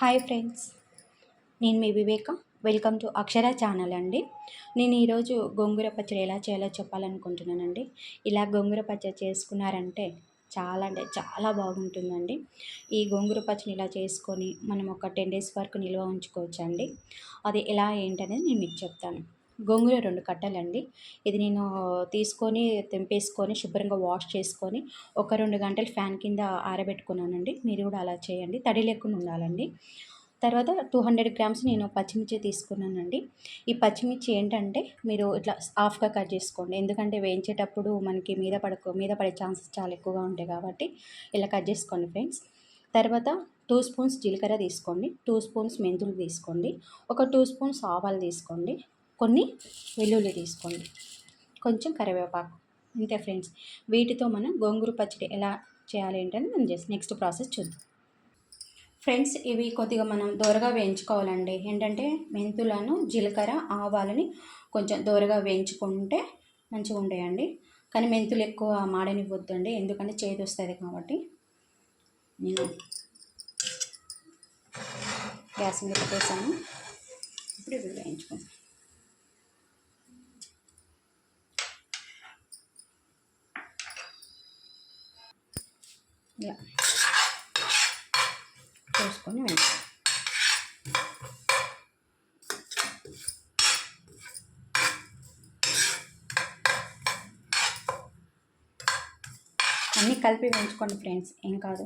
Hi friends. నేను మీ Viveka. Welcome to Akshara channel అండి. నేను ఈరోజు గోంగూర పచ్చడి ఎలా చేయాలో చెప్పాలనుకుంటున్నానండి. ఇలా గోంగూర పచ్చడి చేసుకున్నారంటే చాలా అంటే చాలా బాగుంటుందండి. ఈ గోంగూర పచ్చని ఇలా చేసుకొని మనం ఒక టెన్ డేస్ వరకు నిల్వ ఉంచుకోవచ్చండి. అది ఎలా ఏంటనేది నేను మీకు చెప్తాను. గోంగూర రెండు కట్టలండి. ఇది నేను తీసుకొని తెంపేసుకొని శుభ్రంగా వాష్ చేసుకొని ఒక రెండు గంటలు ఫ్యాన్ కింద ఆరబెట్టుకున్నానండి. మీరు కూడా అలా చేయండి. తడి లేకుండా ఉండాలండి. తర్వాత టూ హండ్రెడ్ గ్రామ్స్ నేను పచ్చిమిర్చి తీసుకున్నానండి. ఈ పచ్చిమిర్చి ఏంటంటే మీరు ఇట్లా హాఫ్గా కట్ చేసుకోండి. ఎందుకంటే వేయించేటప్పుడు మనకి మీద పడకు మీద పడే ఛాన్సెస్ చాలా ఎక్కువగా ఉంటాయి కాబట్టి ఇలా కట్ చేసుకోండి ఫ్రెండ్స్. తర్వాత టూ స్పూన్స్ జీలకర్ర తీసుకోండి. టూ స్పూన్స్ మెంతులు తీసుకోండి. ఒక టూ స్పూన్స్ ఆవాలు తీసుకోండి. కొన్ని వెల్లుల్లి తీసుకోండి. కొంచెం కరివేపాకు. అంతే ఫ్రెండ్స్. వీటితో మనం గోంగూర పచ్చడి ఎలా చేయాలి ఏంటని మనం జస్ట్ నెక్స్ట్ ప్రాసెస్ చూద్దాం. ఫ్రెండ్స్ ఇవి కొద్దిగా మనం దోరగా వేయించుకోవాలండి. ఏంటంటే మెంతులను జీలకర్ర ఆవాలని కొంచెం దోరగా వేయించుకుంటే మంచిగా ఉంటాయండి. కానీ మెంతులు ఎక్కువ మాడనివ్వద్దండి. ఎందుకంటే చేతి వస్తుంది కాబట్టి. నేను గ్యాస్ మీద పెట్టేసాను ఇప్పుడు ఇవి వేయించుకుంటాను ఇలా. చూసుకొని వేసి అన్నీ కలిపి వేయించుకోండి ఫ్రెండ్స్ ఏం కాదు.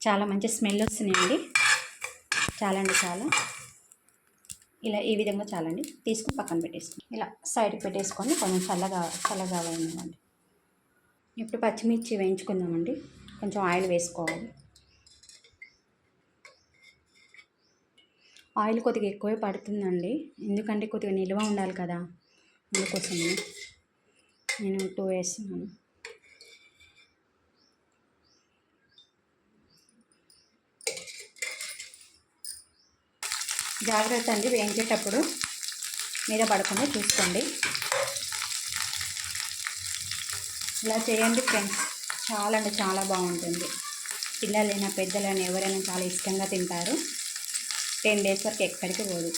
చాలా మంచి స్మెల్ వస్తున్నాయండి. చాలా అండి చాలా. ఇలా ఈ విధంగా చాలండి. తీసుకుని పక్కన పెట్టేసుకుని ఇలా సైడ్కి పెట్టేసుకొని కొంచెం చల్లగా చల్లగా అయిందండి ఇప్పుడు పచ్చిమిర్చి వేయించుకుందామండి. కొంచెం ఆయిల్ వేసుకోవాలి. ఆయిల్ కొద్దిగా ఎక్కువే పడుతుందండి. ఎందుకంటే కొద్దిగా నిల్వ ఉండాలి కదా అందుకోసం నేను టూ వేస్తున్నాను. జాగ్రత్త అండి వేయించేటప్పుడు మీద పడకుండా చూసుకోండి. ఇలా చేయండి ఫ్రెండ్స్. చాలా అంటే చాలా బాగుంటుంది. పిల్లలైనా పెద్దలైనా ఎవరైనా చాలా ఇష్టంగా తింటారు. టెన్ డేస్ వరకు ఎక్కడికి పోదు.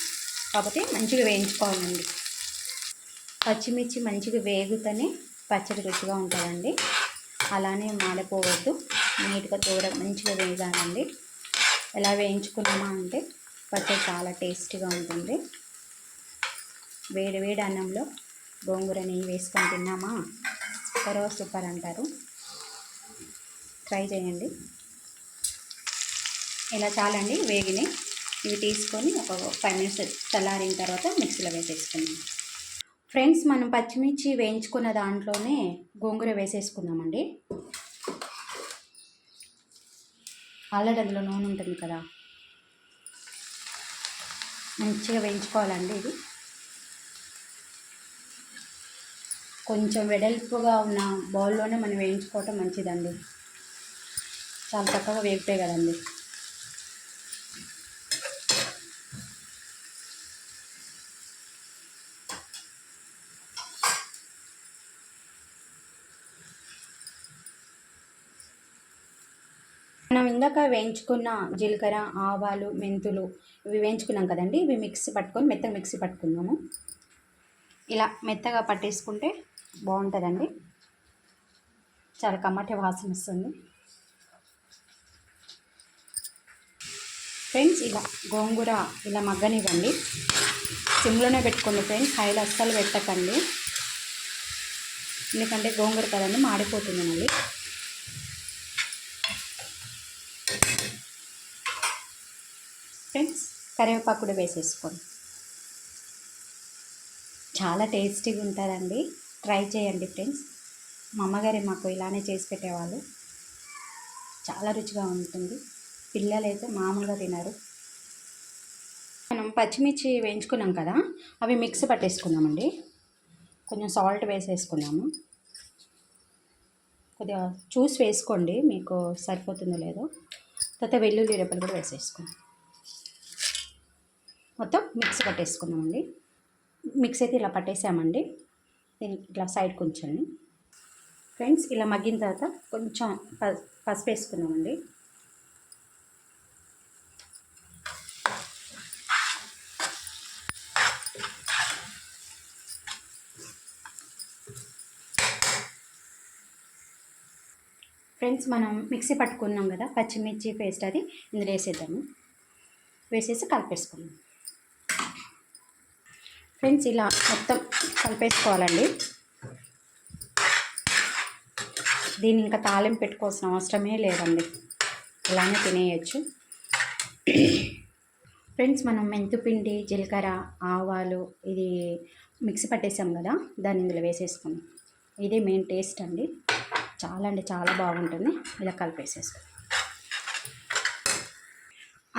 కాకపోతే మంచిగా వేయించుకోవాలండి. పచ్చిమిర్చి మంచిగా వేగుతూనే పచ్చడి రుచిగా ఉంటుందండి. అలానే మాడిపోవద్దు. నీట్గా దూరం మంచిగా వేగాలండి. ఎలా వేయించుకున్నామా అంటే పచ్చడి చాలా టేస్టీగా ఉంటుంది. వేడి వేడి అన్నంలో గోంగూర నెయ్యి వేసుకొని తిన్నామా? సూపర్ సూపర్ అంటారు. ట్రై చేయండి. ఇలా చాలండి వేగిని. ఇవి తీసుకొని ఒక ఫైవ్ మినిట్స్ చల్లారిన తర్వాత మిక్సీలో వేసేసుకుందాం. ఫ్రెండ్స్ మనం పచ్చిమిర్చి వేయించుకున్న దాంట్లోనే గోంగూర వేసేసుకుందామండి. ఆల్రెడీ అందులో నూనె ఉంటుంది కదా. మంచిగా వేయించుకోవాలండి ఇది. కొంచెం వెడల్పుగా ఉన్న బౌల్లోనే మనం వేయించుకోవటం మంచిదండి. చాలా చక్కగా వేగుతాయి కదండి. మనం ఇందాక వేయించుకున్న జీలకర్ర ఆవాలు మెంతులు ఇవి వేయించుకున్నాం కదండి. ఇవి మిక్సీ పట్టుకొని మెత్తగా మిక్సీ పట్టుకుందాము. ఇలా మెత్తగా పట్టేసుకుంటే బాగుంటుందండి. చాలా కమ్మటి వాసన వస్తుంది. ఫ్రెండ్స్ ఇలా గోంగూర ఇలా మగ్గనివ్వండి. సిమ్లోనే పెట్టుకోండి ఫ్రెండ్స్. హైలో అస్సలు పెట్టకండి. ఎందుకంటే గోంగూర కదండి మాడిపోతుంది మళ్ళీ ఫ్రెండ్స్ కరివేపాకు కూడా వేసేసుకోండి. చాలా టేస్టీగా ఉంటుందండి ట్రై చేయండి ఫ్రెండ్స్. మా అమ్మగారి మాకు ఇలానే చేసి పెట్టేవాళ్ళు. చాలా రుచిగా ఉంటుంది. పిల్లలు అయితే మామూలుగా తినరు. మనం పచ్చిమిర్చి వేయించుకున్నాం కదా అవి మిక్స్ పట్టేసుకున్నామండి కొంచెం సాల్ట్ వేసేసుకున్నాము. కొద్దిగా చూసి వేసుకోండి మీకు సరిపోతుందో లేదో. తర్వాత వెల్లుల్లి రెప్పలు కూడా వేసేసుకోండి. మొత్తం మిక్స్ పట్టేసుకున్నామండి మిక్స్ అయితే ఇలా పట్టేసామండి. దీన్ని ఇట్లా సైడ్ కొంచెం ఫ్రెండ్స్ ఇలా మగ్గిన తర్వాత కొంచెం ప పసుపు వేసుకున్నామండి ఫ్రెండ్స్ మనం మిక్సీ పట్టుకున్నాం కదా పచ్చిమిర్చి పేస్ట్ అది ఇందులో వేసేద్దాము. వేసేసి కలిపేసుకున్నాం ఫ్రెండ్స్ ఇలా మొత్తం కలిపేసుకోవాలండి. దీన్ని ఇంకా తాలింపు పెట్టుకోవాల్సిన అవసరమే లేదండి. ఇలానే తినేయచ్చు. ఫ్రెండ్స్ మనం మెంతుపిండి జీలకర్ర ఆవాలు ఇది మిక్సీ పట్టేసాం కదా దాన్ని ఇందులో వేసేసుకుందాం. ఇదే మెయిన్ టేస్ట్ అండి. చాలా అంటే చాలా బాగుంటుంది. ఇలా కలిపేసేసుకున్నాం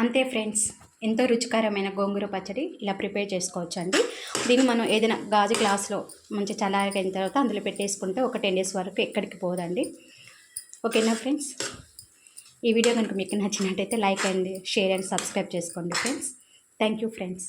అంతే ఫ్రెండ్స్. ఎంతో రుచికరమైన గోంగూర పచ్చడి ఇలా ప్రిపేర్ చేసుకోవచ్చు అండి దీన్ని మనం ఏదైనా గాజు గ్లాస్లో మంచి చల్లారిన తర్వాత అందులో పెట్టేసుకుంటే ఒక టెన్ డేస్ వరకు ఎక్కడికి పోదండి. ఓకేనా ఫ్రెండ్స్? ఈ వీడియో కనుక మీకు నచ్చినట్టయితే like and share and subscribe చేసుకోండి ఫ్రెండ్స్. Thank you friends.